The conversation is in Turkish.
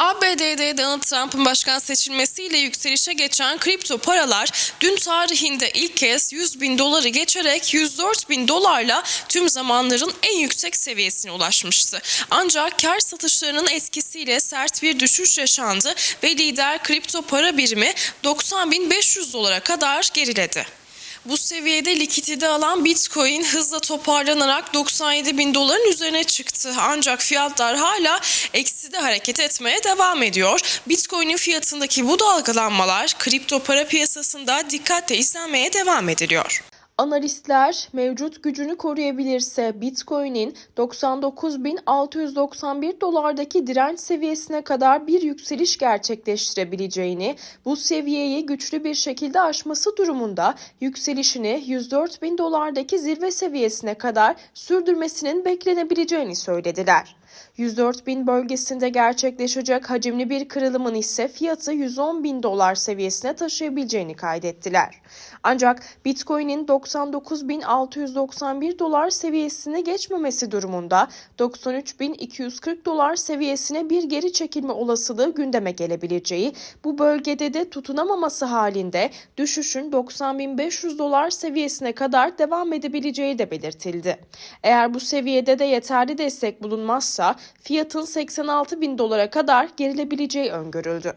ABD'de Donald Trump'ın başkan seçilmesiyle yükselişe geçen kripto paralar dün tarihinde ilk kez 100 bin doları geçerek 104 bin dolarla tüm zamanların en yüksek seviyesine ulaşmıştı. Ancak kar satışlarının etkisiyle sert bir düşüş yaşandı ve lider kripto para birimi 90.500 dolara kadar geriledi. Bu seviyede likidite alan Bitcoin hızla toparlanarak 97 bin doların üzerine çıktı. Ancak fiyatlar hala ekside hareket etmeye devam ediyor. Bitcoin'in fiyatındaki bu dalgalanmalar kripto para piyasasında dikkatle izlenmeye devam ediliyor. Analistler mevcut gücünü koruyabilirse Bitcoin'in 99.691 dolardaki direnç seviyesine kadar bir yükseliş gerçekleştirebileceğini, bu seviyeyi güçlü bir şekilde aşması durumunda yükselişini 104.000 dolardaki zirve seviyesine kadar sürdürmesinin beklenebileceğini söylediler. 104 bin bölgesinde gerçekleşecek hacimli bir kırılımın ise fiyatı 110 bin dolar seviyesine taşıyabileceğini kaydettiler. Ancak Bitcoin'in 99.691 dolar seviyesine geçmemesi durumunda 93.240 dolar seviyesine bir geri çekilme olasılığı gündeme gelebileceği, bu bölgede de tutunamaması halinde düşüşün 90.500 dolar seviyesine kadar devam edebileceği de belirtildi. Eğer bu seviyede de yeterli destek bulunmazsa fiyatın 86 bin dolara kadar gerilebileceği öngörüldü.